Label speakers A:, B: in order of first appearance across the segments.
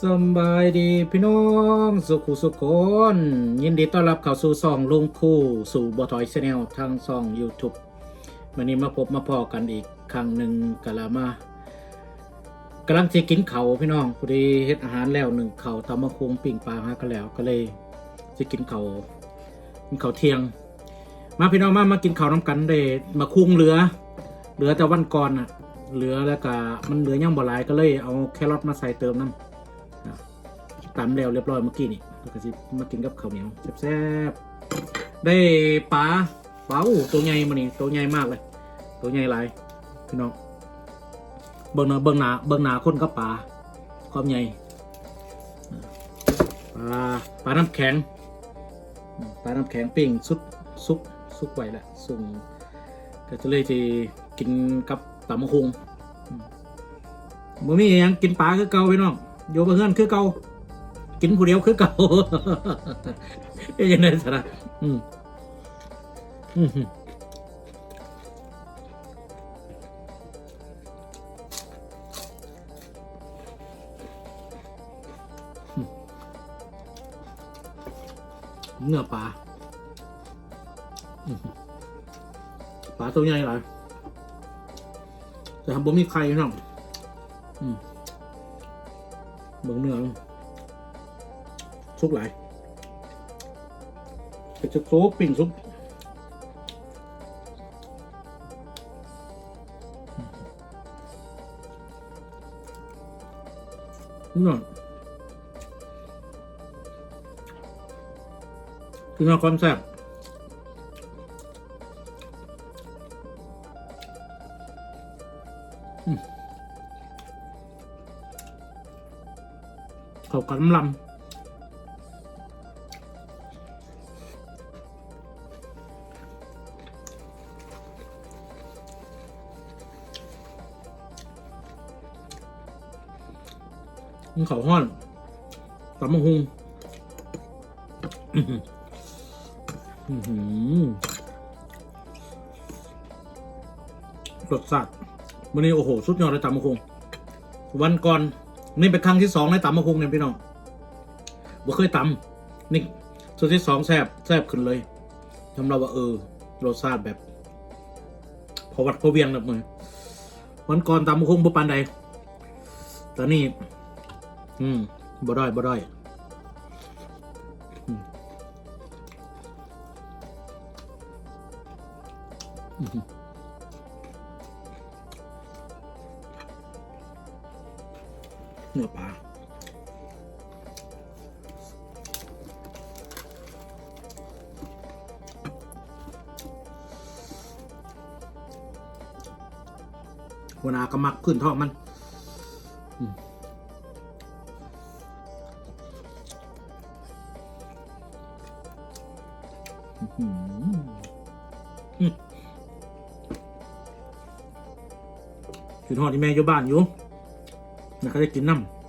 A: สบายดีพี่น้องสุขุสุขคนยินดีต้อนรับเข้าสู่ซองลุงคู่สู่บอทอยชแนลทางซอง YouTube วันนี้มาพบมาพอกันอีกครั้งหนึ่งกะละมากำลังจะกินเขาพี่น้องพอดีเฮ็ดอาหารแล้วหนึ่งเขาตำมะคุงปิ่งปลาฮะกันแล้วก็เลยจะกินเขากินเขาเที่ยง มาพี่น้องมามากินเขาน้ำกันเลยมาคุ้งเหลือ เหลือแต่วันก่อนอะเหลือแล้วก็มันเหลือยังบ่หลายก็เลยเอาแครอทมาใส่เติมน้ำ ตำแล้วเรียบร้อยเมื่อกี้นี่แล้วก็สิมากินกับข้าวเหนียวแซ่บๆได้ปลาปลาอู้ตัวใหญ่มานี่ตัวใหญ่มากเลย ตัวใหญ่หลายพี่น้องเบิ่งหน้าเบิ่งหน้าเบิ่งหน้าคนกับปลาความใหญ่ปลาปลาน้ำแข็งปลาน้ำแข็งปิ้งซุปซุปซุปไว้แหละส่งก็จะเลยจะกินกับตำมะคุงอืมบ่มีหยังกินปลาคือเก่าพี่น้องโยบะเฮือนคือเก่า กินผู้เดียวคือเก่าเยยังไงสระอืมอืมเนื้อปลาปลาตัวใหญ่หลายแต่ทำบ่มีไข่พี่น้องเบิ่งเนื้อ มันสุกหลายเป็นซุปซุปปิ้งซุปนี่น่ะคือมาคอนแซ่บเข้ากันลำ มันเขาห้อนตำมะฮุงอื้อหืออื้อหือรสชาติวันนี้โอ้โห สุดยอดเลยตำมะฮุงวันก่อน นี่เป็นครั้งที่สองในตำมะฮุงเนี่ยพี่น้องบ่เคยตำนี่ส่วนที่สองแซบแซบขึ้นเลยทำเราว่าเออรสชาติแบบ พอวัดพอเวียงแบบมือวันก่อนตำมะฮุงบ่ปานใดตอนนี้ อืมบ่ได้บ่ได้อืมอื้อหือเนื้อปลาหัวหน้าก็มักพื้นท้องมัน อือืมกินหอดที่แม่อยู่บ้านอยู่นะเขาจะกินน้ำ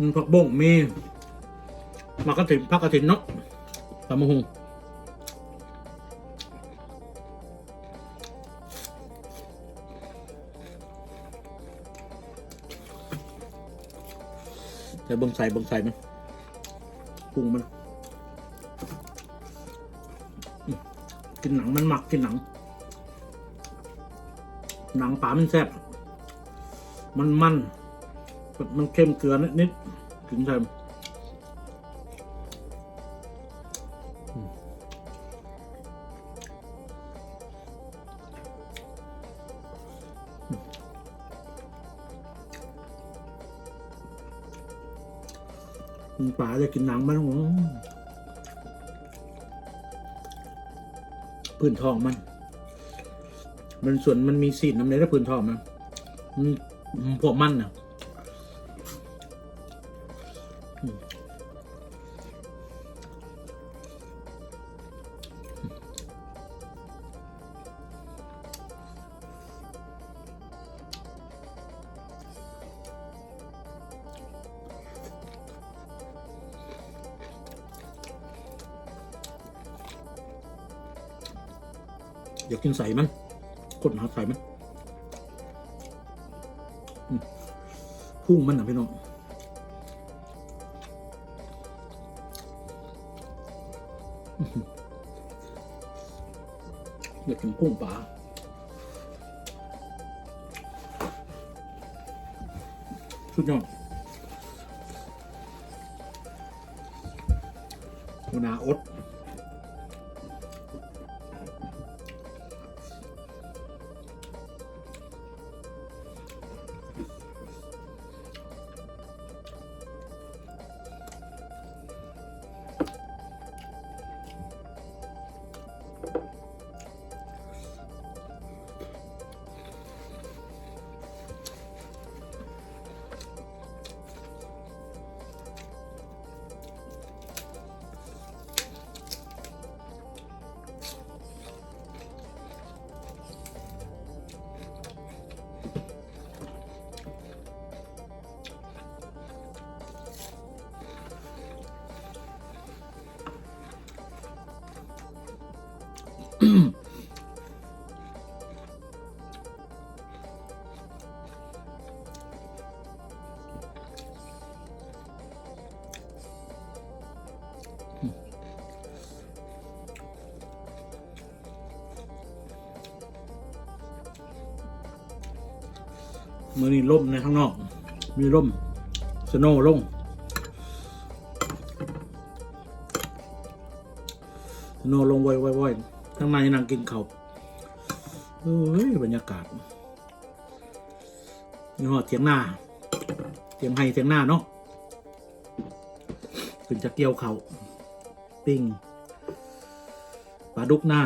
A: มีผักบ่งมีมากระถิ่นผักกระถิ่นเนาะตำมะฮุง เบิ่งใส่เบิ่งใส่มันปรุงมันกินหนังมันหมักกินหนัง หนังปลามันแซ่บมันมัน มันเค็มเกลือนิดนิดๆกินใส่ ปลาจะกินหนังมันอืมพื้นทองมัน มันส่วนมันมีสีน้ำในแล้วพื้นทองมันมันมันพวกมันน่ะ อยากกินใส่มันกดหาใส่มันพุ่งมันนะพี่น้องอยากกินกุ้งปลาสุดยอดหัวหนาอด มือนี่ล่มในข้างนอก มีล่มสโนว์ลงสโนว์ลงไว่อยๆข้างในนั่งกินเขาเฮ้ยบรรยากาศนี่หอดเถียงหน้าเถียงไห้เถียงหน้าเนาะขึ้นจะเกี่ยวเขาปิ้งปลาดุกหน้า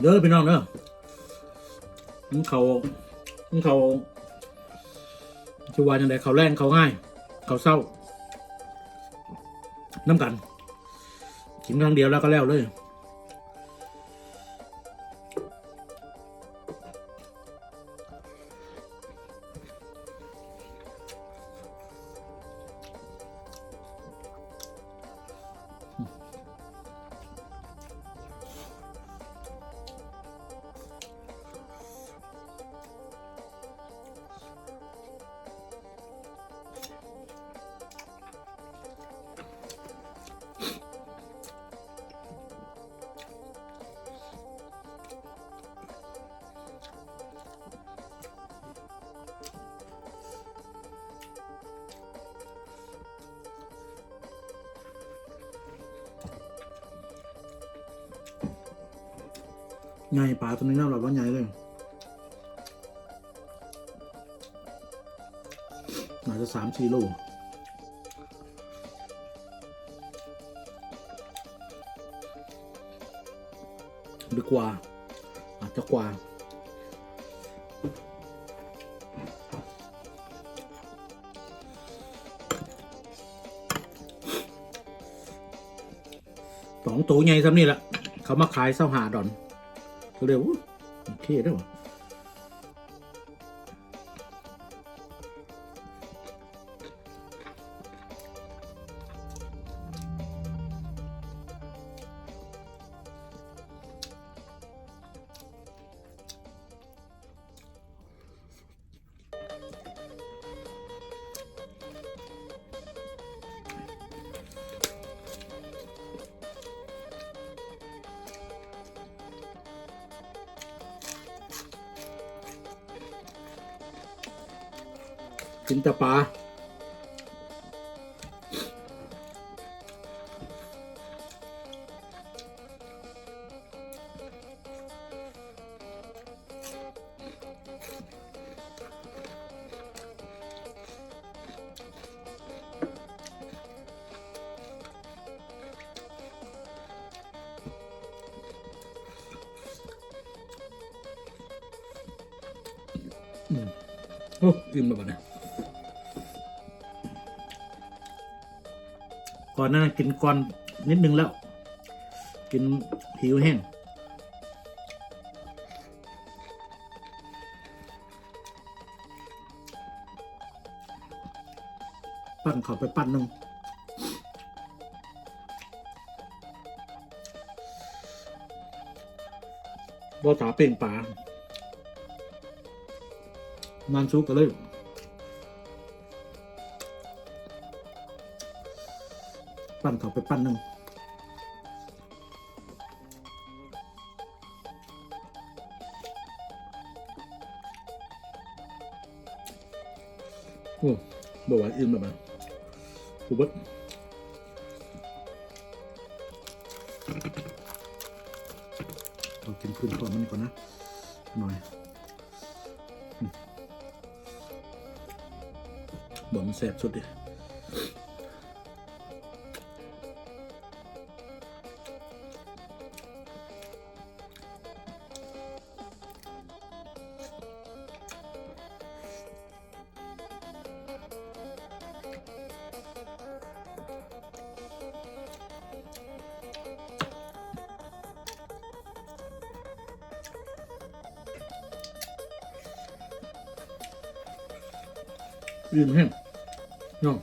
A: เด้อพี่น้องเด้อมันเขามันเขาจะว่าจังไดเขาแรงเขาง่าย เขาเศร้าน้ำกันกินครั้งเดียวแล้วก็แล้วเลย ใหญ่ปลาตัวนี้น่าแบบว่าใหญ่เลยน่าจะสามสี่โลหรือกว่า อาจจะกว่าสองตัวใหญ่ซ้ำนี่แหละ เขามาขายเส้าหาดอน ก็เร็วโอ กินแต่ปลาอืมโอ้อิ่มแล้วปะเนี่ย ก่อนหนานั้นกินก่อนนิดนึงแล้ว กินผิวแห้งปั้นขาไปปั้นหนึ่งบ่ถาเป่งป่ามันซุกกันเลย ปั้นเขาไปปั้นหนึ่งโอ้บ่ไหวอิ่มแล้วมันกูบดเรากินพื้นก่อนมันก่อนนะ หน่อยบอกมันแสบสุดดิยื นแห้งน้อง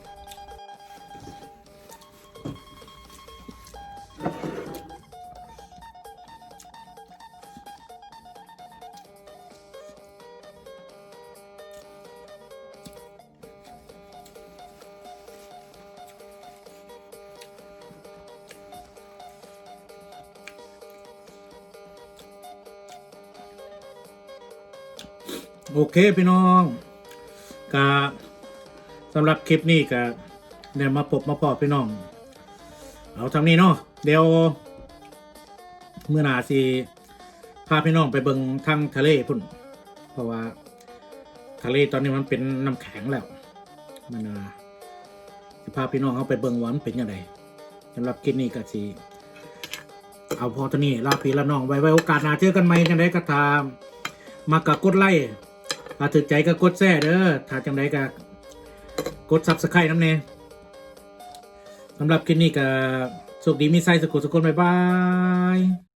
A: โอเค พี่น้องกา สำหรับคลิปนี้ก็เนี่ยมาพบมาพอพี่น้อง เอาทำนี้เนาะเดี๋ยวเมื่อหนาสิพาพี่น้องไปเบิงทางทะเลพุ่น เพราะว่า ทะเลตอนนี้มันเป็นน้ำแข็งแล้วมันนาสิพาพี่น้องเอาไปเบิงว่ามันเป็นยังไงสำหรับคลิปนี้ก็สิเอาพอตัวนี้ลาพี่ละน้องไว้ไว้โอกาสหน้าเจอกันใหม่จังไดก็ตามมากกดไลค์ถ้าถึกใจก็กดแซ่เด้อถ้าจังไดก็ กดซับสไครต์น้ำเนสำหรับคลิปนี้ก็โชคดีมีไซส์สุขุสุขคนบ๊ายบาย